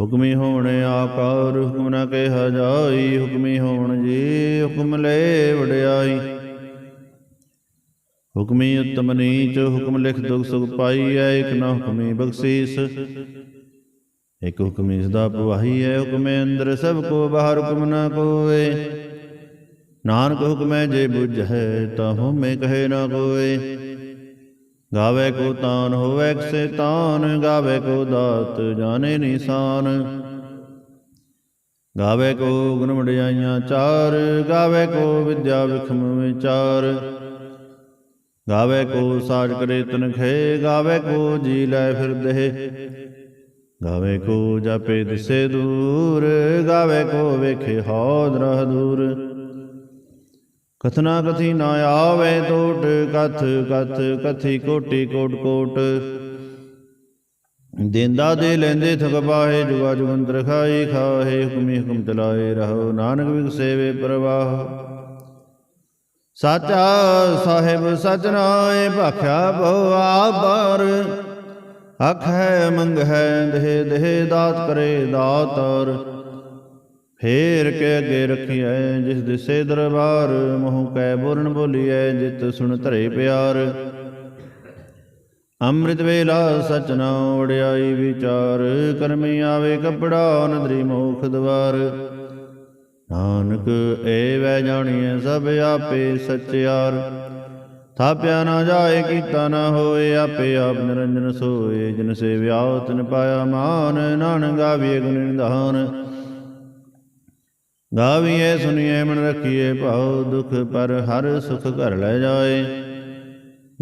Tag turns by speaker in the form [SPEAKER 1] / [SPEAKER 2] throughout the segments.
[SPEAKER 1] ਹੁਕਮੀ ਹੋਣ ਆਕਾਰ ਹੁਕਮ ਨਾ ਕਿਹਾ ਜਾਈ, ਹੁਕਮੀ ਹੋਣ ਜੀ ਹੁਕਮ ਲੈ ਵਡਿਆਈ। ਹੁਕਮੀ ਉਤਮ ਨੀਚ, ਹੁਕਮ ਲਿਖ ਦੁਖ ਸੁਖ ਪਾਈਐ ਇਕ ਨਾ ਹੁਕਮੀ ਬਖਸ਼ੀਸ। ਇਕ ਹੁਕਮੀ ਸਦਾ ਪਵਾਹੀ ਹੈ ਹੁਕਮੇ ਅੰਦਰ ਸਭ ਕੋ ਬਾਹਰ ਹੁਕਮ ਨਾ ਕੋਏ ਨਾਨਕ ਹੁਕਮੈ ਜੇ ਬੁਝੈ ਤਾਂ ਹਉਮੈ ਕਹੇ ਨਾ ਕੋਏ ਗਾਵੇ ਕੋ ਤਾਨ ਹੋਵੇ ਕਿਸੇ ਤਾਨ ਗਾਵੇ ਕੋ ਦਾਤ ਜਾਣੇ ਨਿਸ਼ਾਨ। ਗਾਵੇ ਕੋ ਗੁਣ ਵਡਿਆਈਆਂ ਚਾਰ, ਗਾਵੇ ਕੋ ਵਿਦਿਆ ਵਿਖਮ ਵਿਚਾਰ। ਗਾਵੇ ਕੋ ਸਾਜ ਕਰੇ ਤਨਖੇ, ਗਾਵੇ ਕੋ ਜੀ ਲੈ ਫਿਰਦੇ ਗਾਵੇ ਕੋ ਜਾਪੇ ਦਿਸੇ ਦੂਰ, ਗਾਵੇ ਕੋ ਵੇਖੇ ਹੌਦ ਰਹ ਦੂਰ। ਕਥਨਾ ਕਥੀ ਨਾ ਆਵੇ ਟੋਟ ਕਥ ਕਥ, ਕਥੀ ਕੋਟੀ, ਕੋਟ ਕੋਟ। ਦੇਂਦਾ ਦੇ ਲੈਂਦੇ ਥਕ ਪਾਹੇ ਜੁਗਾ ਜੁਗੰਤਰ ਖਾਈ ਖਾਹੇ, ਹੁਕਮੀ ਹੁਕਮ ਚਲਾਏ ਰਹੋ, ਨਾਨਕ ਵਿਗ ਸੇਵੇ ਪ੍ਰਵਾਹ। ਸਾਚਾ ਸਾਹਿਬ ਸਚ ਨਾਏ, ਭਾਖਿਆ ਬਹੁ ਆਬਰ ਅਖ ਹੈ, ਮੰਗ ਹੈ, ਦੇਹ ਦੇਹ, ਦਾਤ ਕਰੇ, ਦਾਤਰ। ਫੇਰ ਕੇ ਅੱਗੇ ਰਖੀਐ, ਜਿਸ ਦਿਸੇ ਦਰਬਾਰ, ਮੋਹ ਕੈ ਬੁਰਨ ਬੋਲੀਐ, ਜਿਤ ਸੁਣ ਧਰੇ ਪਿਆਰ। ਅੰਮ੍ਰਿਤ ਵੇਲਾ ਸਚ ਨਾ ਵਡਿਆਈ ਵਿਚਾਰ, ਕਰਮੀ ਆਵੇ ਕਪੜਾ ਨਦਰੀ ਮੋਖ ਦਵਾਰ। ਨਾਨਕ, ਏ ਵੈ ਜਾਣੀਐ ਸਭ ਆਪੇ ਸਚਿਆਰ ਥਾਪਿਆ ਨਾ ਜਾਏ, ਕੀਤਾ ਨਾ ਹੋਏ, ਆਪੇ ਆਪ ਨਿਰੰਜਨ ਸੋਏ। ਜਿਨ ਸੇ ਵਿਆਹ ਤਿਨ ਪਾਇਆ ਮਾਨ, ਨਾਨਕ ਗਾਵੀਏ ਗੁਣ ਨਿਧਾਨ ਗਾਵੀਏ ਸੁਣੀਏ ਮਨ ਰੱਖੀਏ ਭਾਉ ਦੁਖ ਪਰ ਹਰ ਸੁਖ ਘਰ ਲੈ ਜਾਏ।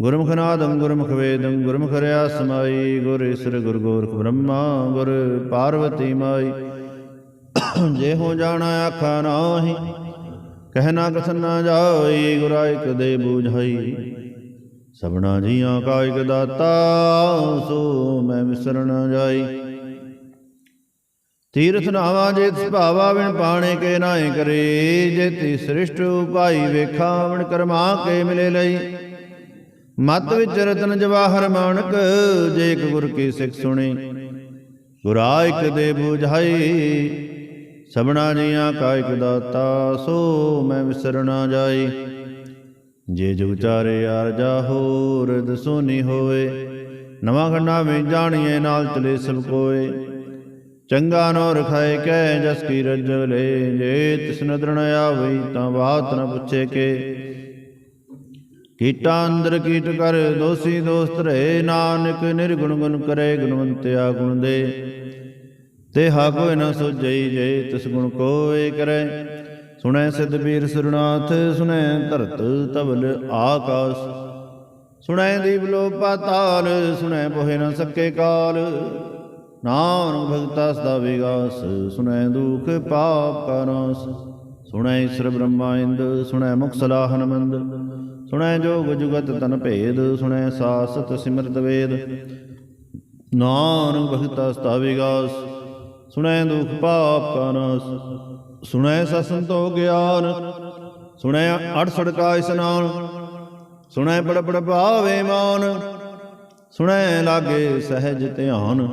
[SPEAKER 1] ਗੁਰਮੁਖ ਨਾਦੰ ਗੁਰਮੁਖ ਵੇਦੰ, ਗੁਰਮੁਖ ਰਿਆ ਸਮਾਈ ਗੁਰ ਈਸਰ ਗੁਰ ਗੋਰਖ ਬ੍ਰਹਮਾ, ਗੁਰ ਪਾਰਵਤੀ ਮਾਈ। ਜੇ ਹੋ ਜਾਣਾ ਆਖਾ ਨਾਹੀ ਕਹਿਣਾ ਕਥਨ ਨਾ ਜਾਈ, ਗੁਰਾ ਕਦੇ ਬੂਝਾਈ। ਸਭਨਾ ਜੀਆਂ ਕਾ ਇਕ ਦਾਤਾ, ਸੋ ਮੈਂ ਵਿਸਰ ਜਾਈ। ਤੀਰਥ ਨਾਵਾ ਜੇ ਸੁਭਾਵਾ ਬਿਨ ਪਾਣੇ ਕੇ ਨਾਏ ਕਰੇ ਜੇ ਤੀ ਸ੍ਰਿਸ਼ਟ ਉਪਾਈ ਵੇਖਾ, ਬਿਨ ਕਰਮਾ ਕੇ ਮਿਲੇ ਲਈ। ਮਤ ਵਿੱਚ ਰਤਨ ਜਵਾਹਰ ਮਾਨਕ, ਜੇ ਇੱਕ ਗੁਰ ਕੀ ਸਿੱਖ ਸੁਣੀ। ਗੁਰਾ ਇਕ ਦੇ ਬੁਝਾਈ, ਸਭਨਾ ਜੀਆਂ ਕਾ ਇਕ ਦਾਤਾ, ਸੋ ਮੈਂ ਵਿਸਰਨਾ ਜਾਈ। ਜੇ ਜੁਗ ਚਾਰੇ ਯਾਰ ਜਾ ਹੋਰ, ਦਸੋਨੀ ਹੋਏ। ਨਵਾਂ ਖੰਡਾ ਵਿੱਚ ਜਾਣੀਏ ਨਾਲ ਚਲੇ ਸਭ ਕੋਏ। ਚੰਗਾ ਨੋ ਰਖਾਏ ਕਹਿ ਜਸ ਕੀ ਰਜਵਲੇ ਜੇ ਤਿਸ ਨਦਰ ਆਵਈ ਤਾਂ ਬਾਤ ਨ ਪੁੱਛੇ ਕੇ। ਕੀਟਾ ਅੰਦਰ ਕੀਟ ਕਰ, ਦੋਸੀ ਦੋਸਤ ਰਹੇ, ਨਾਨਕ ਨਿਰਗੁਣ ਗੁਣ ਕਰੇ, ਗੁਣਵੰਤਿਆ ਗੁਣ ਦੇ। ਤੇਹਾ ਕੋਈ ਨ ਸੁਝਈ, ਜੇ ਤਿਸ ਗੁਣ ਕੋਏ ਕਰੇ। ਸੁਣੈ ਸਿਧਵੀਰ ਸੁਰਨਾਥ, ਸੁਣੈ ਧਰਤ ਤਵਲ ਆਕਾਸ। ਸੁਣੈ ਦੀਪ ਲੋ ਪਾਤਾਲ ਸੁਣੈ ਪੋਹਿ ਨ ਸਕੇ ਕਾਲ। ਨਾਨਕ ਭਗਤਾ ਸਦਾ ਵਿਗਾਸ, ਸੁਣੈ ਦੁਖ ਪਾਪ ਕਾ ਸੁਣੈ ਈਸ਼ਰ ਬ੍ਰਹਮਾ ਇੰਦ, ਸੁਣੈ ਮੁਖ ਸਲਾਹਨ ਮੰਦ ਸੁਣੈ ਜੋਗ ਜੁਗਤ ਤਨ ਭੇਦ, ਸੁਣੈ ਸਾਸਤ ਸਿਮਰਤ ਵੇਦ। ਨਾਨਕ ਭਗਤਾ ਸਦਾ ਵਿਗਾਸ, ਸੁਣੈ ਦੁਖ ਪਾਪ ਕਾ ਸੁਣੈ ਸਸੰਤੋ ਗਿਆਨ, ਸੁਣੈ ਅੜਸੜ ਕਾ ਇਸਨਾਨ। ਸੁਣੈ ਬੜ ਬੜ ਭਾਵੇ ਮਾਨ, ਸੁਣੈ ਲਾਗੇ ਸਹਿਜ ਧਿਆਨ।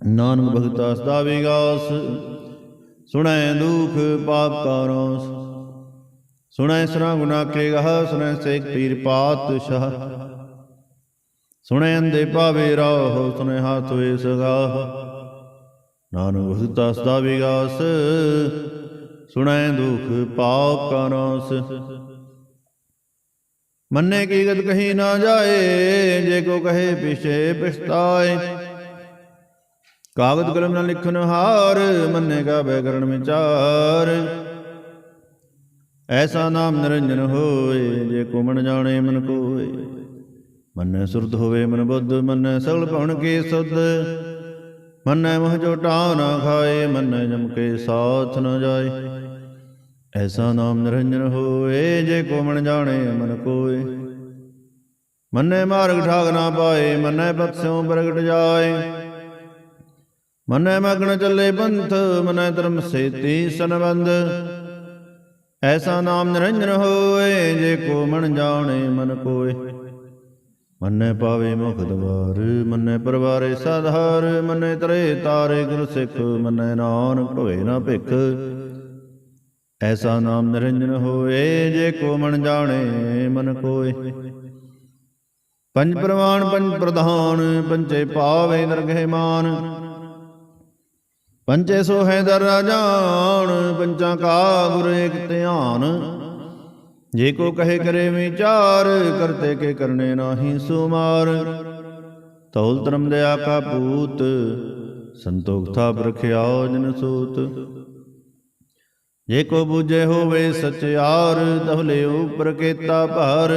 [SPEAKER 1] ਨਾਨਕ ਭਗਤਾ ਸਦਾ ਵਿਗਾਸ ਸੁਣੈ ਦੁਖ ਪਾਪ ਕਾ ਸੁਣੈ ਸਰਾ ਗੁਨਾ ਕੇ ਗਹ, ਸੁਣੈ ਸੇਖ ਪੀਰ ਪਾਤਸ਼ਾਹ ਸੁਣੈ ਅੰਦੇ ਪਾਵੇ ਰਾਹ, ਸੁਣੈ ਹਾਥ ਵੇ ਸਗਾਹ ਨਾਨਕ ਭਗਤਾ ਸਦਾ ਵਿਗਾਸ ਸੁਣੈ ਦੁਖ ਪਾਪ ਕਾ ਨਾਸ ਮੰਨੇ ਕੀ ਗਤ ਕਹੀ ਨਾ ਜਾਏ, ਜੇ ਕੋ ਕਹੇ ਪਿਛੇ ਪਛਤਾਏ ਕਾਗਦ ਕਲਮ ਨਾਲ ਲਿਖਨ ਹਾਰ, ਮੰਨੇ ਕਾ ਬੈਕਰਣ ਵਿਚਾਰ। ਐਸਾ ਨਾਮ ਨਿਰੰਜਨ ਹੋਏ, ਜੇ ਕੋ ਜਾਣੇ ਮਨ ਕੋਏ। ਮੰਨੈ ਸੁਰਤ ਹੋਵੇ ਮਨ ਬੁੱਧ, ਮੰਨੈ ਸਗਲ ਭਵਨ ਕੀ ਸੁਧ। ਮੰਨੈ ਮਹ ਜੋਟਾ ਨਾ ਖਾਏ, ਮੰਨੈ ਜਮ ਕੇ ਸਾਥ ਨ ਜਾਏ। ਐਸਾ ਨਾਮ ਨਿਰੰਜਨ ਹੋਏ, ਜੇ ਕੋ ਜਾਣੇ ਮਨ ਕੋਏ। ਮੰਨੈ ਮਾਰਗ ਠਾਗ ਨਾ ਪਾਏ, ਮੰਨੈ ਬਖਸ਼ਿਓ ਪ੍ਰਗਟ ਜਾਏ। ਮੰਨੈ ਮਗਨ ਚੱਲੇ ਪੰਥ, ਮੰਨੈ ਧਰਮ ਸੇਤੀ ਸੰਬੰਧ ਐਸਾ ਨਾਮ ਨਿਰੰਜਨ ਹੋਏ, ਜੇ ਕੋ ਮਨ ਜਾਣੇ, ਮਨ ਕੋਏ। ਮੰਨੇ ਪਾਵੇ ਮੁਖ ਦਵਾਰ, ਮੰਨੇ ਪਰਵਾਰੇ ਸਾਧਾਰ, ਮੰਨੇ ਤਰੇ ਤਾਰੇ ਗੁਰ ਸਿੱਖ, ਮੰਨੈ ਨਾਨਕ ਭਵੇ ਨਾ ਭਿਖ। ਐਸਾ ਨਾਮ ਨਿਰੰਜਨ ਹੋਏ, ਜੇ ਕੋ ਮਨ ਜਾਣੇ, ਮਨ ਕੋਏ। ਪੰਜ ਪ੍ਰਵਾਨ, ਪੰਜ ਪ੍ਰਧਾਨ ਪੰਚੇ ਪਾਵੇ ਦਰਗਹਿ ਮਾਨ ਪੰਚੇ ਸੋ ਹੈ ਰਾਜਾਨ ਪੰਚਾਂ ਕਾ ਗੁਰ ਏਕ ਧਿਆਨ। ਜੇ ਕੋ ਕਹੇ ਕਰੇ ਵਿਚਾਰ, ਕਰਤੇ ਕੇ ਕਰਨੇ ਨਾਹੀ ਸੁਮਾਰ। ਤੌਲ ਧਰਮ ਦਇਆ ਕਾ ਪੂਤ ਸੰਤੋਖ ਥਾ ਬਰਖਿਆਉ ਜਨ ਸੂਤ। ਜੇ ਕੋ ਬੁਝੇ ਹੋਵੇ ਸਚਿਆਰ ਦਹਲੇ ਉਪਰ ਕੇਤਾ ਭਾਰ।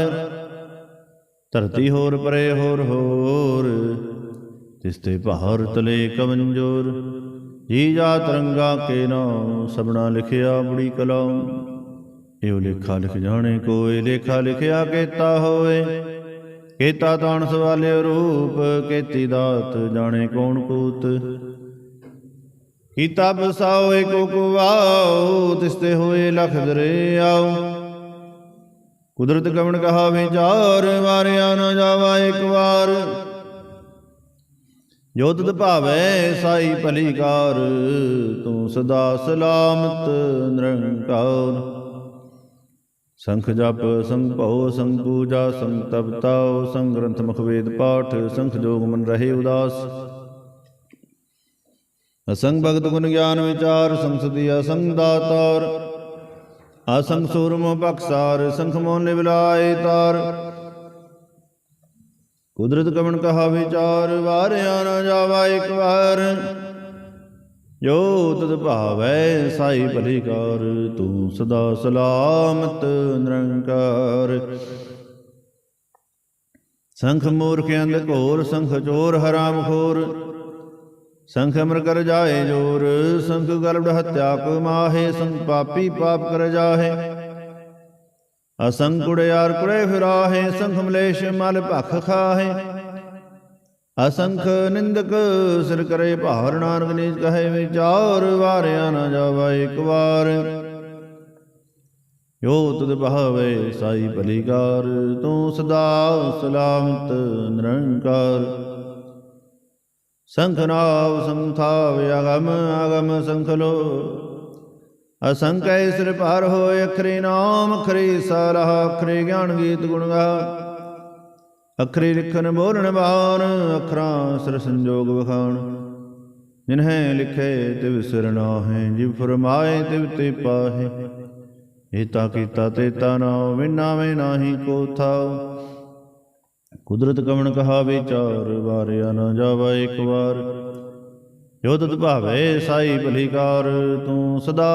[SPEAKER 1] ਧਰਤੀ ਹੋਰ ਪਰੇ ਹੋਰ ਹੋਰ ਤਿਸ ਤੇ ਭਾਰ ਤਲੇ ਕਵੰਜੋਰ ਜੀ ਜਾ ਤਰੰਗਾ ਕੇ ਨਾਮ ਸਬਣਾ ਲਿਖਿਆ ਬੜੀ ਕਲਮ ਇਹੋ ਲੇਖਾ ਲਿਖ ਜਾਣੇ ਕੋਏ, ਲੇਖਾ ਲਿਖਿਆ ਕੀਤਾ ਹੋਏ। ਕੀਤਾ ਤਾਣ ਸਵਾਲਿਓ ਰੂਪ, ਕੀਤੀ ਦਾਤ ਜਾਣੇ ਕੌਣ ਕੂਤ। ਕੀਤਾ ਬਸਾਓ ਏਕੋ ਕੁਵਾਓ ਤਿਸ ਹੋਏ ਲਖ ਦਰੇ ਆਓ ਕੁਦਰਤ ਕਵਣ ਕਹਾ ਵਿਚਾਰ ਮਾਰਿਆ ਨਾ ਜਾਵਾ ਇੱਕ ਵਾਰ। ਜੋ ਤੁਧ ਭਾਵੈ ਸਾਈ ਭਲੀਕਾਰ ਤੂੰ ਸਦਾ ਸਲਾਮਤ ਨਿਰੰਕਾਰ। ਸੰਖ ਜਪ ਸੰਗ ਭਉ ਸੰਗ ਪੂਜਾ ਸੰਗ ਤਪਤਾਉ ਸੰਗ ਗ੍ਰੰਥ ਮੁਖ ਵੇਦ ਪਾਠ ਸੰਖ ਜੋਗ ਮਨ ਰਹੇ ਉਦਾਸ। ਅਸੰਗ ਭਗਤ ਗੁਣ ਗਿਆਨ ਵਿਚਾਰ ਸੰਸਦੀ ਅਸੰਗ ਦਾਤਾਰ। ਅਸੰਗ ਸੂਰਮੋ ਬਖਸਾਰ ਸੰਖ ਮੋਨ ਨਿਵਲਾਏ ਤਾਰ। ਕੁਦਰਤ ਕਵਣ ਕਹਾ ਵਿਚਾਰ, ਵਾਰਿਆ ਨਾ ਜਾਵਾ ਇੱਕ ਵਾਰ। ਜੋ ਤਦ ਭਾਵੈ ਸਾਈ ਭਲੀ ਕਾਰ ਤੂੰ ਸਦਾ ਸਲਾਮਤ ਨਿਰੰਕਾਰ। ਸੰਖ ਮੂਰਖ ਅੰਧ ਘੋਰ, ਸੰਖ ਚੋਰ ਹਰਾਮ ਖੋਰ। ਸੰਖ ਅਮਰ ਕਰ ਜਾਏ ਜੋਰ, ਸੰਖ ਗਰਭ ਹਤਿਆ ਕੋ ਮਾਹੇ, ਸੰਖ ਪਾਪੀ ਪਾਪ ਕਰ ਜਾਹੇ। ਅਸੰਖ ਕੁੜਿਆਰ ਕੁੜੇ ਫਿਰਾਹੇ ਸੰਖ ਮਲੇਸ਼ ਮਲ ਭਖ ਖਾਹੇ। ਅਸੰਖ ਨਿੰਦਕ ਸਿਰ ਕਰੇ ਭਾਰ ਨਾਨਕ ਨੀਚ ਕਹੇ ਵਿਚਾਰ ਵਾਰਿਆ ਨਾ ਜਾਵਾ ਇੱਕ ਵਾਰ। ਜੋ ਤੁਧ ਭਾਵੇ ਸਾਈ ਭਲੀਕਾਰ ਤੂੰ ਸਦਾ ਸਲਾਮਤ ਨਿਰੰਕਾਰ। ਸੰਖ ਨਾਵ ਸੰਥਾ ਅਗਮ ਅਗਮ ਸੰਖ ਲੋ ਅਸੰਕੈ ਸਿਰ ਭਾਰ ਹੋਏ ਅਖਰੀ ਨਾਮ, ਅਖਰੀ ਸਾਰਹ, ਅਖਰੀ ਗਿਆਨ ਗੀਤ ਗੁਣ ਗਾ। ਅਖਰੀ ਲਿਖਨ ਬੋਲਣ ਬਾਣ, ਅਖਰਾਂ ਸਿਰ ਸੰਜੋਗ ਵਖਾਣ। ਜਿਨਹਿ ਲਿਖੇ ਤਿਵ ਸਿਰ ਨਾਹੇ, ਜਿਵ ਫਰਮਾਏ ਤਿਵ ਤੇ ਪਾਹੇ। ਇਹ ਤਾਂ ਕੀਤਾ ਤੇ ਤਾ ਨਾ ਵਿਨਾਵੇਂ ਨਾਹੀ ਕੋ ਥਾਉ ਕੁਦਰਤ ਕਵਣ ਕਹਾ ਵਿਚਾਰ ਵਾਰਿਆ ਨਾ ਜਾਵਾ ਇੱਕ ਵਾਰ। ਜੋ ਤਤ ਭਾਵੇ ਸਾਈ ਭਲੀਕਾਰ ਤੂੰ ਸਦਾ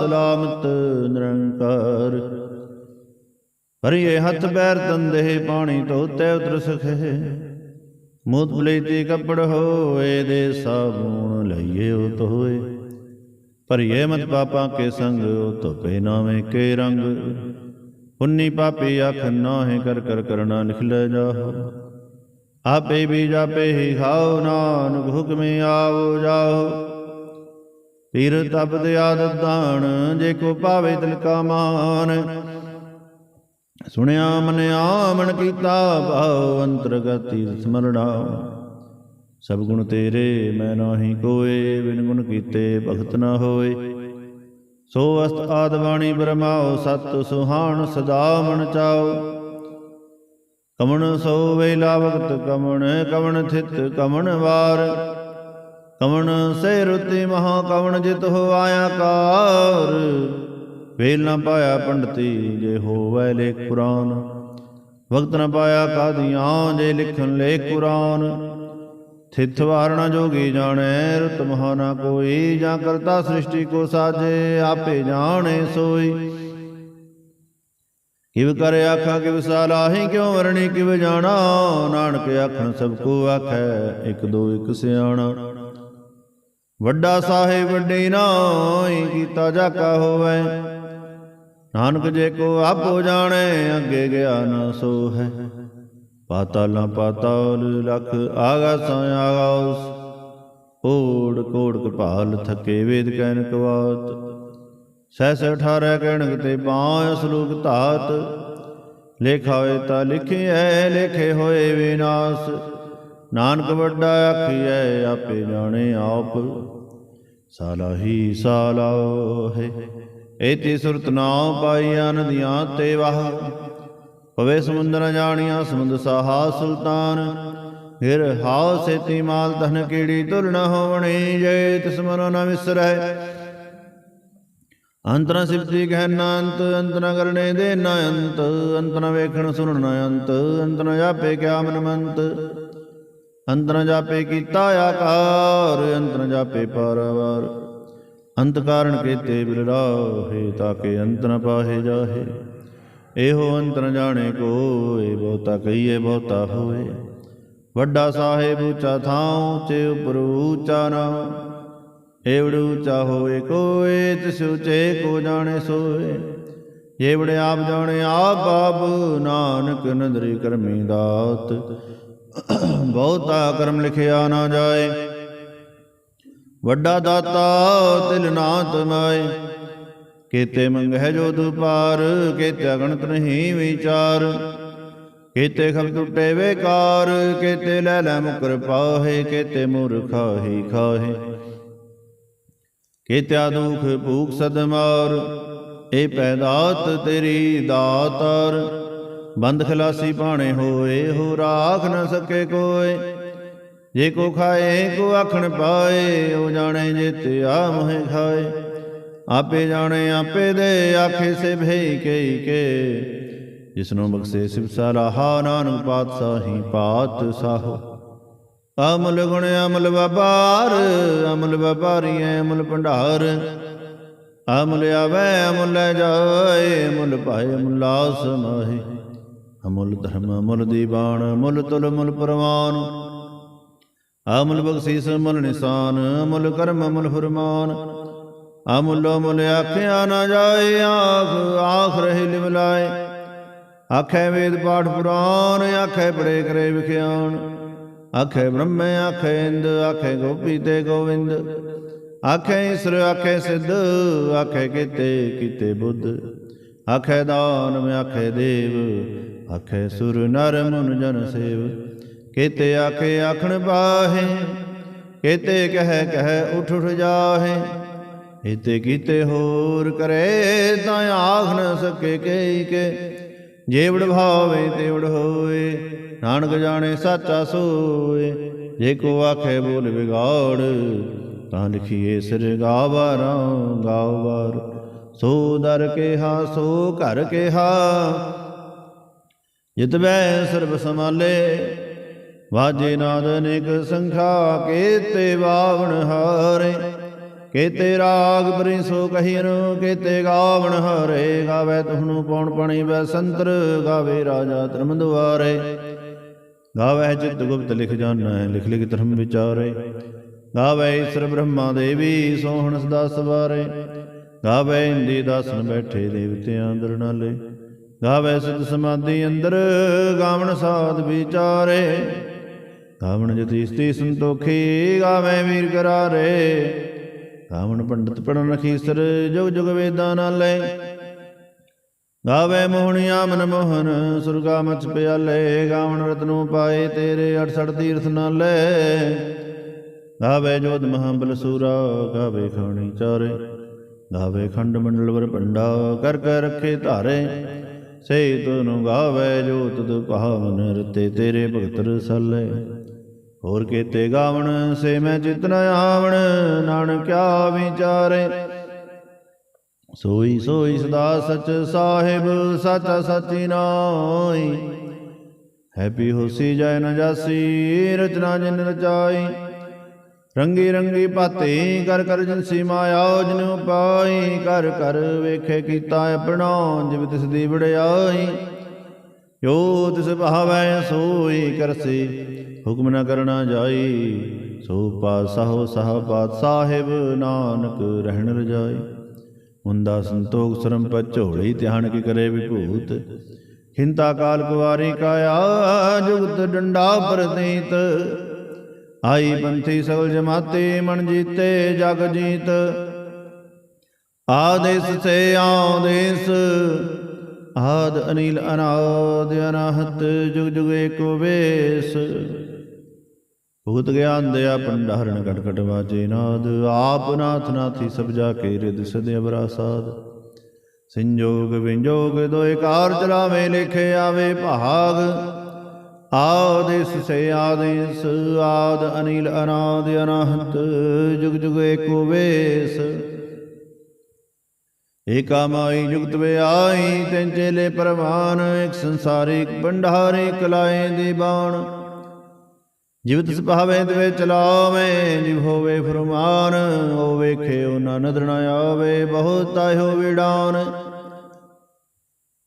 [SPEAKER 1] ਸਲਾਮਤ ਨਿਰੰਕਾਰ। ਭਰੀਏ ਹੱਥ ਪੈਰ ਤੰਦੇ ਪਾਣੀ ਧੋਤੇ ਉਤਰ ਸਖੇ। ਮੂਤ ਬਲੇਤੀ ਕੱਪੜ ਹੋਏ ਦੇ ਸਾਬੂਨ ਲਈਏ ਉਹ ਧੋਏ ਭਰੀਏ ਮਤ ਪਾਪਾਂ ਕੇ ਸੰਗ ਉਹ ਧੋਪੇ ਨਾਵੇਂ ਕੇ ਰੰਗ। ਪੁੰਨੀ ਪਾਪੀ ਆਖ ਨਾਹੇ ਕਰ ਕਰ ਕਰਨਾ ਲਿਖ ਲੈ ਜਾਹੋ ਆਪੇ ਵੀ ਜਾਪੇ ਹੀ ਖਾਓ, ਨਾਨਕ ਹੁਕਮੇ ਆਵੋ, ਜਾਓ। ਪੀਰ ਤਪਦ ਆਦਤ ਦਾਣ ਜੇ ਕੋ ਪਾਵੇ ਦਿਲ ਕਾ ਮਾਨ। ਸੁਣਿਆ ਮਨ ਆਮਣ ਕੀਤਾ, ਭਾਉ ਅੰਤਰਗਤੀ ਸਮਰਣਾ। ਸਭ ਗੁਣ ਤੇਰੇ, ਮੈਂ ਨਾਹੀ ਕੋਏ, ਬਿਨ ਗੁਣ ਕੀਤੇ ਭਗਤ ਨਾ ਹੋਏ। ਸੋ ਅਸਤ ਆਦ ਬਾਣੀ ਬਰਮਾਓ, ਸਤ ਸੁਹਾਣ ਸਦਾ ਮਨ ਚਾਓ। ਕਮਣ ਸੋ ਵੇਲਾ ਵਕਤ ਕਮਣ ਕਮਣ ਥਿਤ, ਕਮਣ ਵਾਰ। ਕਮਣ ਸੇ ਰੁਤੀ ਮਹਾ, ਕਵਣ ਜਿਤ ਹੋ ਆਇਆ ਕਾਰ। ਵੇਲ ਨਾ ਪਾਇਆ ਪੰਡਤੀ, ਜੇ ਹੋਵੇ ਲੇਖ ਕੁਰਾਨ ਵਕਤ ਨਾ ਪਾਇਆ ਕਾਦੀਆਂ, ਜੇ ਲਿਖਣ ਲੇਖ ਕੁਰਾਨ। ਥਿਤ ਵਾਰਣਾ ਜੋਗੀ ਜਾਣੈ, ਰਤ ਮਹਾ ਨਾ ਕੋਈ। ਜਾਂ ਕਰਤਾ ਸ੍ਰਿਸ਼ਟੀ ਕੋ ਸਾਜੇ, ਆਪੇ ਜਾਣੇ ਸੋਈ। ਕਿਵ ਕਰ ਆਖਾਂ, ਕਿਵ ਸਾਲਾਹੀ ਕਿਉ ਵਰਣੀ, ਕਿਵ ਜਾਣਾ? ਨਾਨਕ ਆਖਣ, ਸਭ ਕੋ ਆਖੈ, ਇਕ ਦੋ, ਇਕ ਸਿਆਣਾ। ਵੱਡਾ ਸਾਹਿਬ, ਵੱਡੇ ਨਾਈ, ਕੀਤਾ ਜਾਕਾ ਹੋਵੇ। ਨਾਨਕ ਜੇ ਕੋ ਆਪੋ ਜਾਣੇ, ਅੱਗੇ ਗਿਆ ਨਾ ਸੋ ਹੈ ਪਾਤਾਲਾਂ ਪਾਤਾਲ, ਲਖ ਆਗਾਸਾਂ ਆਗਾਸ ਓੜ ਕੋੜ ਕਪਾਲ ਥਕੇ ਵੇਦ ਕਹਿਨ ਕਵਾਤ। ਸਹਿਸ 18 ਕਹਿਣ ਤੇ ਬਾਹ ਸਲੂਕ ਧਾਤ। ਲੇਖਾ ਹੋਏ ਤਾਂ ਲਿਖਿਐ, ਲੇਖੇ ਹੋਏ ਵਿਨਾਸ਼। ਨਾਨਕ ਵੱਡਾ ਆਖੀਐ, ਆਪੇ ਜਾਣੇ ਆਪ। ਸਾਲਾਹੀ ਸਾਲਾਹ ਹੈ। ਏਤੀ ਸੁਰਤ ਨਾਉ ਪਾਈ ਆਨੰਦੀਆਂ ਤੇ ਵਾਹ। ਪਵੇ ਸਮੁੰਦਰ ਜਾਣੀਆਂ, ਸਮੁੰਦ ਸਾਹਾ ਸੁਲਤਾਨ। ਫਿਰ ਹਾਉ ਸੇਤੀ ਮਾਲ ਤਨ ਕੀੜੀ ਤੁਲ ਨ ਹੋਵਣੀ, ਜੇ ਤਿਸ ਮਨੋ ਨ ਵਿਸਰੈ। ਅੰਤਰਾ ਸਿਫਤੀ ਕਹਿਣਾ ਅੰਤ, ਅੰਤਰਾ ਕਰਨੇ ਦੇ ਨਾ ਅੰਤ, ਅੰਤਰਾ ਵੇਖਣ ਸੁਣਨ ਨ ਅੰਤ ਅੰਤ ਨ ਜਾਪੇ ਕਿਆ ਮਨ ਮੰਤ ਅੰਤ ਜਾਪੇ ਕੀਤਾ ਆਕਾਰ ਅੰਤ ਜਾਪੇ ਪਾਰਵਾਰ। ਅੰਤ ਕਾਰਨ ਕੀਤੇ ਬਿਲਰਾਹੇ ਤਾਕੇ ਅੰਤ ਨ ਪਾਹੇ ਜਾਹੇ। ਇਹੋ ਅੰਤਰ ਜਾਣੇ ਕੋਏ, ਬਹੁਤਾ ਕਹੀਏ, ਬਹੁਤਾ ਹੋਏ। ਵੱਡਾ ਸਾਹਿਬ ਉੱਚਾ ਥਾਂ ਤੇ ਉਪਰ ਉੱਚਾ ਨਾਮ ਏਵੜੂ ਉੱਚਾ ਹੋਏ ਕੋਏ ਤਿਸ ਉਚੇ ਕੋ ਜਾਣੇ ਸੋਏ ਏਵੜੇ ਆਪ ਜਾਣੇ ਆਪ ਆਪ ਨਾਨਕ ਨਦਰੀ ਕਰਮੀ ਦਾਤ ਬਹੁਤਾ ਕਰਮ ਲਿਖਿਆ ਨਾ ਜਾਏ ਵੱਡਾ ਦਾਤਾ ਤਿਲ ਨਾ ਤਮਾਏ ਕੀਤੇ ਮੰਗਹਿ ਜੋ ਦੁਪਾਰ ਕੀਤੇ ਅਗਣਤ ਨਹੀਂ ਵਿਚਾਰ ਕੀਤੇ ਖਬ ਟੁੱਟੇ ਵੇਕਾਰ ਕੀਤੇ ਲੈ ਲੈ ਮੁਕਰ ਪਾਹੇ ਕੀਤੇ ਮੂਰਖਾ ਹੀ ਖਾਹੇ ਕੀਤਿਆ ਦੁਖ ਭੂਖ ਸਦਮਾਰ, ਇਹ ਪੈਦਾਤ ਤੇਰੀ ਦਾਤਾਰ। ਬੰਦ ਖਲਾਸੀ ਭਾਣੇ ਹੋਏ, ਹੋ ਰਾਖ ਨ ਸਕੇ ਕੋਏ। ਜੇ ਕੋ ਖਾਏ, ਕੋ ਆਖਣ ਪਾਏ, ਉਹ ਜਾਣੇ ਜਿਤ ਆ ਮੋਹਿ ਖਾਏ। ਆਪੇ ਜਾਣੇ, ਆਪੇ ਦੇ ਆਖੇ ਸੇ ਭਈ ਕਈ ਕੇ। ਜਿਸਨੂੰ ਬਖਸ਼ੇ ਸਿਵ ਸਲਾਹਾ, ਨਾਨਕ ਪਾਤਸ਼ਾਹੀ ਪਾਤ ਸਾਹੋ ਅਮਲ ਗੁਣ ਅਮਲ ਵਪਾਰ, ਅਮਲ ਵਪਾਰੀ ਅਮਲ ਭੰਡਾਰ। ਅਮਲ ਆਵੇ, ਅਮਲ ਲੈ ਜਾਏ, ਅਮਲ ਪਾਏ ਮੁੱਲਾ ਸਮਾਹੇ ਅਮੁੱਲ ਧਰਮ, ਅਮਲ ਦੀਵਾਨ ਮੁੱਲ ਤੁਲ ਮੁੱਲ ਪ੍ਰਵਾਨ। ਅਮਲ ਬਖਸ਼ੀਸ ਮੁੱਲ ਨਿਸ਼ਾਨ, ਅਮੁੱਲ ਕਰਮ, ਅਮਲ ਫਰਮਾਨ। ਅਮੁੱਲ ਮੁੱਲ ਆਖਿਆ ਨਾ ਜਾਏ, ਆਖ ਆਖ ਰਹੇ ਲਿਵਲਾਏ ਆਖੇ ਵੇਦ ਪਾਠ ਪੁਰਾਨ ਆਖੇ ਪੜੇ ਕਰੇ ਵਿਖਿਆਨ ਆਖੇ ਬ੍ਰਹਮ, ਆਖੇ ਇੰਦ, ਆਖੇ ਗੋਪੀ ਤੇ ਗੋਵਿੰਦ। ਆਖੇ ਈਸ਼ਰ, ਆਖੇ ਸਿੱਧ, ਆਖੇ ਕੀਤੇ ਕੀਤੇ ਬੁੱਧ। ਆਖੇ ਦਾਨ ਆਖੇ ਦੇਵ। ਆਖੇ ਸੁਰ, ਨਰ, ਮਨ, ਜਨ, ਸੇਵ। ਕੀਤੇ ਆਖੇ ਆਖਣ ਪਾਹੇ ਕੀਤੇ ਕਹਿ ਕਹਿ ਉਠ ਉਠ ਜਾਹੇ। ਇਤੇ ਕੀਤੇ ਹੋਰ ਕਰੇ, ਤਾਂ ਆਖ ਨ ਸਕੇ ਕਈ ਕੇ। ਜੇਵੜ ਭਾਵੇ ਤੇਵੜ ਹੋਏ। ਨਾਨਕ ਜਾਣੇ ਸਾਚਾ ਸੋਏ। ਜੇ ਕੋ ਆਖੇ ਬੋਲ ਵਿਗਾੜ, ਤਾਂ ਲਿਖੀਏ ਸਿਰ ਗਾਵਾਰਾਂ ਗਾਵਾਰ। ਸੋ ਦਰ ਕੇਹਾ, ਸੋ ਘਰ ਕੇਹਾ। ਜਿਤ ਸਰਬ ਸਮਾਲੇ ਵਾਜੇ ਨਾਦ ਅਨੇਕ ਸੰਖਾ, ਕੇਤੇ ਬਾਵਣ ਹਾਰੇ। ਕੇਤੇ ਰਾਗ ਬਰੀ ਸੋ ਕਹੀਨ ਕੇਤੇ ਗਾਵਣ ਹਾਰੇ। ਗਾਵੇ ਤੁਹਨੂੰ ਪੌਣ ਪਣੀ, ਬੈ ਸੰਤਰ ਗਾਵੇ ਰਾਜਾ ਧਰਮ ਦੁਆਰੇ ਗਾਵੈ ਚਿਤ ਗੁਪਤ ਲਿਖ ਜਾਣਾ, ਲਿਖ ਲਿਖ ਧਰਮ ਵਿਚਾਰੇ। ਗਾਵੇ ਈਸ਼ਰ ਬ੍ਰਹਮਾ ਦੇਵੀ ਸੋਹਣ ਸਦਾ ਸਵਾਰੇ। ਗਾਵੈ ਇੰਦੀ ਦਾਸਨ ਬੈਠੇ ਦੇਵਤਿਆਂ ਅੰਦਰ ਨਾਲੇ। ਗਾਵੈ ਸਿਧ ਸਮਾਧੀ ਅੰਦਰ, ਗਾਵਣ ਸਾਧ ਵਿਚਾਰੇ। ਗਾਵਣ ਜਤੀ ਸਤੀ ਸੰਤੋਖੀ ਗਾਵੈ ਵੀਰ ਕਰਾਰੇ। ਗਾਵਣ ਪੰਡਤ ਪੜਨ ਰਖੀਸਰ ਜੁਗ ਜੁਗ ਵੇਦਾਂ ਨਾਲੇ। ਗਾਵੇ ਮੋਹਣੀਆ ਮਨ ਮੋਹਨ, ਸੁਰਗਾ ਮਚ ਪਿਆਲੇ, ਗਾਵਣ ਰਤਨੂ ਪਾਏ ਤੇਰੇ 68 ਤੀਰਥ ਨਾਲੇ। ਗਾਵੇ ਜੋਧ ਮਹਾਬਲ ਸੂਰਾ, ਗਾਵੇ ਖਾਣੀ ਚਾਰੇ। ਗਾਵੇ ਖੰਡ ਮੰਡਲ ਵਰ ਪੰਡਾ ਕਰ ਕਰ ਰੱਖੇ ਧਾਰੇ। ਸੇ ਤੁਨੂੰ ਗਾਵੇ ਜੋ ਤੁਧ ਭਾਵਨ ਰਤੇ ਤੇਰੇ ਭਗਤ ਰਸਾਲੇ। ਹੋਰ ਕੀਤੇ ਗਾਵਣ, ਸੇ ਮੈਂ ਚਿਤ ਨ ਆਵਣ, ਨਾਨਕਿਆ ਵਿਚਾਰੇ। ਸੋਈ ਸੋਈ ਸਦਾ ਸਚ ਸਾਹਿਬ ਸਾਚਾ ਸਾਚੀ ਨਾਈ ਹੈਪੀ ਹੋਸੀ ਜੈ ਨ ਜਾਸੀ ਰਚਨਾ ਜਿਨ ਰਚਾਈ। ਰੰਗੀ ਰੰਗੀ ਭਾਤੀ ਕਰ ਕਰ ਜਿਨਸੀ ਮਾਇਆ ਜਿਨੂ ਪਾਈ ਕਰ ਕਰ ਵੇਖੇ ਕੀਤਾ ਆਪਣਾ ਜਿਵ ਤਿਸ ਦੀ ਵਡਿਆਈ। ਜੋ ਤਿਸ ਭਾਵੈ ਸੋਈ ਕਰਸੀ ਹੁਕਮ ਨ ਕਰਨਾ ਜਾਈ। ਸੋ ਪਾਸਹੁ ਸਹ ਪਾਤ ਸਾਹਿਬ ਨਾਨਕ ਰਹਿਣ ਰਜਾਈ। ਹੁੰਦਾ ਸੰਤੋਖ ਸਰਮ ਪਚੋੜੀ ਧਿਆਨ ਕੀ ਕਰੇ ਵਿਭੂਤ। ਹਿੰਤਾ ਕਾਲ ਕੁਵਾਰੀ ਕਾਇਆ, ਜੁਗਤ ਡੰਡਾ ਪ੍ਰਤੀਤ। ਆਈ ਪੰਥੀ ਸਗਲ ਜਮਾਤੇ, ਮਨ ਜੀਤੇ ਜਗ ਜੀਤ। ਆਦੇਸ ਸੇ ਆਦੇਸ, ਆਦ ਅਨੀਲ ਅਨਾਦ ਅਨਾਹਤ, ਜੁਗ ਜੁਗ ਏਕੋ ਵੇਸ। ਭੂਤ ਗਿਆਨ ਦਿਆ ਭੰਡਾਰਨ ਕਟ ਵਾਜੇ ਨਾਦ, ਆਪ ਨਾਥ ਨਾਥੀ ਸਭ ਜਾ ਕੇ ਰਿਦ ਸਦੇ ਅਬਰਾ ਸੰਜੋਗ ਵਿੰਜੋਗ ਦੋਇ ਕਾਰ ਚਲਾਵੇ, ਲਿਖੇ ਆਵੇ ਭਾਗ। ਆਦੇਸ ਸੇ ਆਦੇਸ ਆਦ ਅਨੀਲ ਅਨਾਦ ਅਨਾਹਤ, ਜੁਗ ਜੁਗ ਏਕੋ ਵੇਸ। ਏਕਾ ਮਾਈ ਜੁਗਤ ਵਿਆਈ ਤੈਨ ਚੇਲੇ ਪਰਵਾਨ, ਇੱਕ ਸੰਸਾਰਿਕ ਭੰਡਾਰੇ ਕਲਾਏ ਦੀ ਬਾਣ ਜਿਵ ਤਿਸ ਭਾਵੇ ਤੇ ਚਲਾਵੇਂ ਜਿਵ ਹੋਵੇ ਫਰਮਾਨ ਉਹ ਵੇਖੇ ਉਹ ਨਾ ਨਦਰ ਨ ਆਵੇ ਬਹੁਤ ਆਇਓ ਵਿਡਾਨ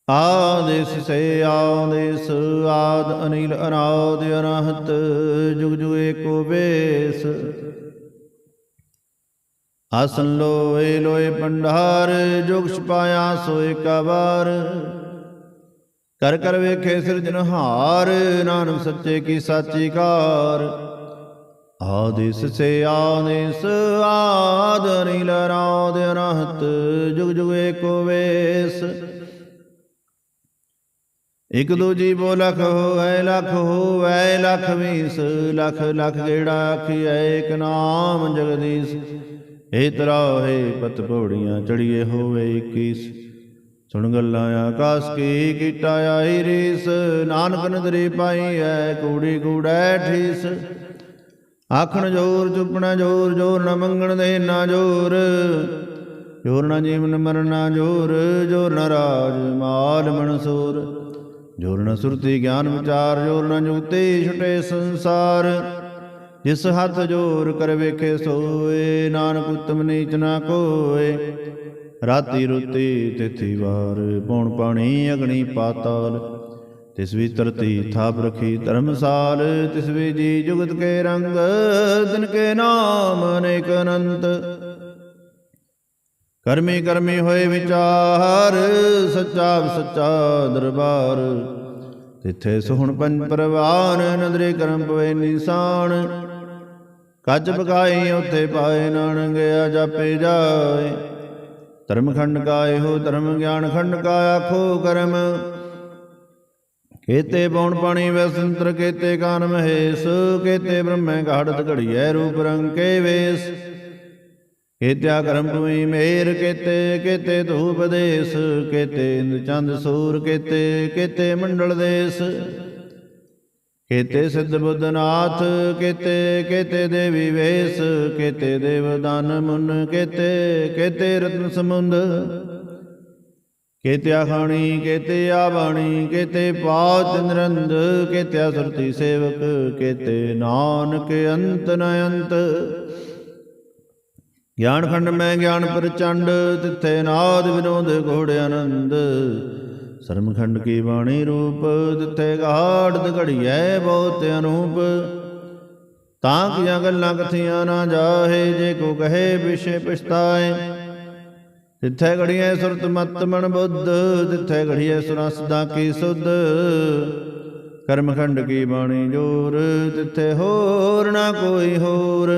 [SPEAKER 1] ਆਦੇਸ ਸੇ ਆਦੇਸ ਆਦ ਅਨੀਲ ਅਨਾਦ ਅਨਹਤ ਜੁਗ ਜੁਗ ਏਕੋ ਵੇਸ। ਆਸਨ ਲੋਏ ਲੋਏ ਪੰਡਾਰ ਜੁਗ ਛਪਾਇਆ ਸੋਏ ਕਾ ਵਾਰ ਕਰ ਕਰ ਵੇਖੇ ਸਿਰਜਨਹਾਰ ਨਾਨਕ ਸੱਚੇ ਕੀ ਸਾਚੀ ਕਾਰ। ਆਦੇਸ ਸੇ ਆਦੇਸ ਆਦ ਅਨੀਲ ਅਨਾਦ ਅਨਹਤ, ਜੁਗ ਜੁਗ ਏਕੋ ਵੇਸ। ਇਕ ਦੂਜੀ ਬੋ ਲਖ ਹੋਵੈ ਲਖ ਹੋਵੈ, ਲਖ ਵੀਸ ਲਖ ਲਖ ਗੇੜਾ ਆਖੀਐ ਏਕ ਨਾਮ ਜਗਦੀਸ਼। ਏ ਤਰਾਹੇ ਪਤ ਪੌੜੀਆਂ ਚੜੀਏ ਹੋਵੇ 21 ਸੁਣ ਗੱਲਾਂ ਆਕਾਸ ਕੀ ਕੀਟਾ ਆਈ ਰੀਸ? ਨਾਨਕ ਨਦਰੀ ਪਾਈ ਐ, ਕੂੜੀ ਕੂੜੈ ਠੀਸ। ਆਖਣ ਜੋਰ, ਚੁੱਪਣਾ ਜੋਰ ਜੋਰ ਨ ਮੰਗਣ ਦੇ ਨਾ ਜੋਰ। ਜੋਰ ਨ ਜੀਵਨ ਮਰਨਾ ਜੋਰ ਜੋਰ ਨ ਰਾਜ ਮਾਲ ਮਨਸੂਰ। ਜੋਰ ਨ ਸੁਰਤੀ ਗਿਆਨ ਵਿਚਾਰ, ਜੋਰ ਨ ਜੁਗਤੇ ਛੁਟੇ ਸੰਸਾਰ। ਜਿਸ ਹੱਥ ਜੋਰ ਕਰ ਵੇਖੇ ਸੋਏ, ਨਾਨਕ ਉਤਮ ਨੀਚ ਨਾ ਕੋਏ। ਰਾਤੀ ਰੁਤੀ ਤਿਥੀ ਵਾਰ ਪੌਣ ਪਾਣੀ, ਅਗਣੀ ਪਾਤਾਲ। ਤਿਸ ਵੀ ਤਰਤੀ ਥਾਪ ਰਖੀ ਧਰਮਸਾਲ, ਤਿਸ ਵੀ ਜੀ ਜੁਗਤ ਕੇ ਰੰਗ ਦਿਨ ਕੇ ਨਾਮ ਅਨੇਕ ਅਨੰਤ। ਕਰਮੀ ਕਰਮੀ ਹੋਏ ਵਿਚਾਰ, ਸੱਚਾ ਸੱਚਾ ਦਰਬਾਰ। ਤਿੱਥੇ ਸੁਹਣ ਪੰਜ ਪਰਵਾਨ, ਨਦਰੇ ਕਰਮ ਪਵੇ ਨਿਸ਼ਾਨ। ਕੱਜ ਬਕਾਈ ਉਥੇ ਪਾਏ ਨਾਨਕ ਗਿਆ ਜਾਪੇ ਜਾਏ। ਧਰਮ ਖੰਡ ਕਾ ਹੋ ਧਰਮ ਗਿਆਨ ਖੰਡ ਕਾ ਆਖੋ ਕਰਮ। ਕੇਤੇ ਪੌਣ ਪਾਣੀ ਵਸੰਤਰ ਕੇਤੇ ਕਾਨ ਮਹੇਸ਼, ਕੇਤੇ ਬ੍ਰਹਮੈ ਘਾੜਤ ਘੜੀਐ ਰੂਪ ਰੰਗ ਕੇ ਵੇਸ। ਕੇਤਿਆ ਕਰਮ ਭੂਮੀ ਮੇਰ, ਕੇਤੇ ਕੇਤੇ ਧੂਪ ਦੇਸ, ਕੇਤੇ ਇੰਦ ਚੰਦ ਸੂਰ, ਕੇਤੇ ਕੇਤੇ ਮੰਡਲ ਦੇਸ। ਕੇਤੇ ਸਿੱਧ ਬੁੱਧ ਨਾਥ ਕੇਤੇ ਕੇਤੇ ਦੇਵੀ ਵੇਸ ਕੇਤੇ ਦੇਵ ਦਾਨ ਮੁਨ ਕੇਤੇ ਕੇਤੇ ਰਤਨ ਸਮੁੰਦ ਕੇਤਿਆ ਖਾਣੀ ਕੇਤੇ ਆਬਾਣੀ ਕੇਤੇ ਪਾਤ ਨਿਰੰਦ ਕੇਤਿਆ ਸੁਰਤੀ ਸੇਵਕ ਕੇਤੇ ਨਾਨਕ ਅੰਤ ਨ ਅੰਤ ਗਿਆਨ ਖੰਡ ਮੈਂ ਗਿਆਨ ਪ੍ਰਚੰਡ ਤਿੱਥੇ ਨਾਦ ਵਿਨੋਦ ਘੋੜ ਆਨੰਦ। ਸਰਮਖੰਡ ਕੀ ਬਾਣੀ ਰੂਪ ਤਿੱਥੇ ਗਾੜਦ ਘੜੀਐ ਬਹੁਤ ਅਨੂਪ। ਤਾਂ ਕੀਆਂ ਗੱਲਾਂ ਕਥੀਆਂ ਨਾ ਜਾਹੇ, ਜੇ ਕੋ ਕਹੇ ਵਿਸ਼ੇ ਪਛਤਾਏ। ਤਿੱਥੇ ਘੜੀਐ ਸੁਰਤ ਮਤ ਮਨ ਬੁੱਧ ਤਿੱਥੇ ਘੜੀਐ ਸੁਰਸਦਾ ਕੀ ਸੁਧ। ਕਰਮਖੰਡ ਕੀ ਬਾਣੀ ਜੋਰ ਤਿੱਥੇ ਹੋਰ ਨਾ ਕੋਈ ਹੋਰ।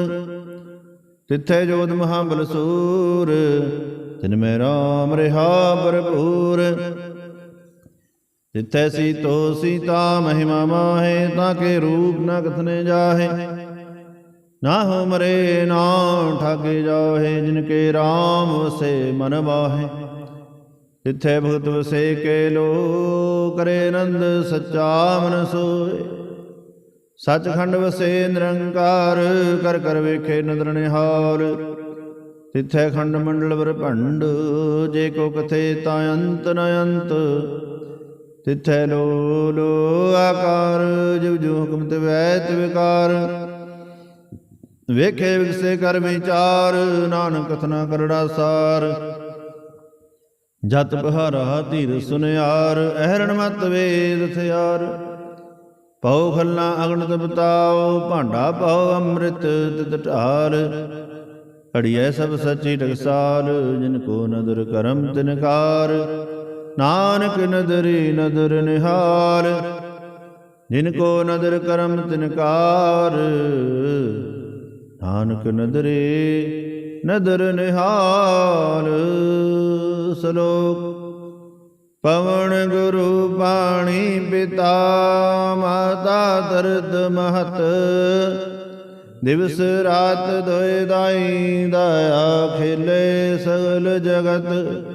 [SPEAKER 1] ਤਿੱਥੇ ਜੋਤ ਮਹਾਬਲ ਸੂਰ, ਤਿਨ ਮੇ ਰਾਮ ਰਹਾ ਭਰਪੂਰ। ਤਿੱਥੇ ਸੀਤੋ ਸੀਤਾ ਮਹਿਮਾ ਮਾਹੇ, ਤਾਂ ਕੇ ਰੂਪ ਨ ਕਥਨੇ ਜਾਹੇ। ਨਾ ਹੋ ਮਰੇ, ਨਾ ਠਾਗੇ ਜਾਹੇ, ਜਿਨ ਕੇ RAM ਵਸੇ ਮਨ ਬਾਹੇ ਜਿੱਥੇ ਭਗਤ ਵਸੇ, ਕੇ ਲੋ ਕਰੇ ਨੰਦ ਸੱਚਾ ਮਨ ਸੋਏ। ਸੱਚਖੰਡ ਵਸੇ, ਨਿਰੰਕਾਰ ਕਰ ਕਰ ਵੇਖੇ ਨਦਰ ਨਿਹਾਲ। ਤਿੱਥੇ ਖੰਡ ਮੰਡਲ ਵਰ ਭੰਡ ਜੇ ਕੋ ਕਥੇ ਤਾ ਅੰਤ ਨ ਅੰਤ। ਤਿਥੈ ਲੋ ਲੋ ਆਕਾਰ ਜਿਵ ਜੋ ਹੁਕਮ ਤੇ ਵੈਤ ਵੇਖੇ ਵਿਗਸੇ ਕਰ ਵਿਚਾਰ ਨਾਨਕ ਕਥਨਾ ਕਰੜਾ ਸਾਰ। ਜਤ ਬਹਾਰਾ ਧੀਰ ਸੁਨਿਆਰ, ਅਹਰਣ ਮਤ ਵੇਦ ਥਿਆਰ ਪਉ ਖੱਲਾ ਅਗਣਤ ਬਤਾਓ ਭਾਂਡਾ ਪਉ ਅੰਮ੍ਰਿਤ ਤਿਤ ਢਾਲ। ਅੜੀਐ ਸਭ ਸੱਚੀ ਟਕਸਾਲ, ਜਿਨ ਕੋ ਨਦਰ ਕਰਮ ਤਿਨਕਾਰ ਨਾਨਕ ਨਦਰੀ ਨਦਰ ਨਿਹਾਲ ਜਿਨ ਕੋ ਨਦਰ ਕਰਮ ਤਿਨਕਾਰ ਨਾਨਕ ਨਦਰੇ ਨਦਰ ਨਿਹਾਲ, ਸ਼ਲੋਕ, ਪਵਨ ਗੁਰੂ ਪਾਣੀ ਪਿਤਾ ਮਾਤਾ ਦਰਦ ਮਹਤ, ਦਿਵਸ ਰਾਤ ਦੋਇ ਦਾਈ ਦਇਆ ਖੇਲੇ ਸਗਲ ਜਗਤ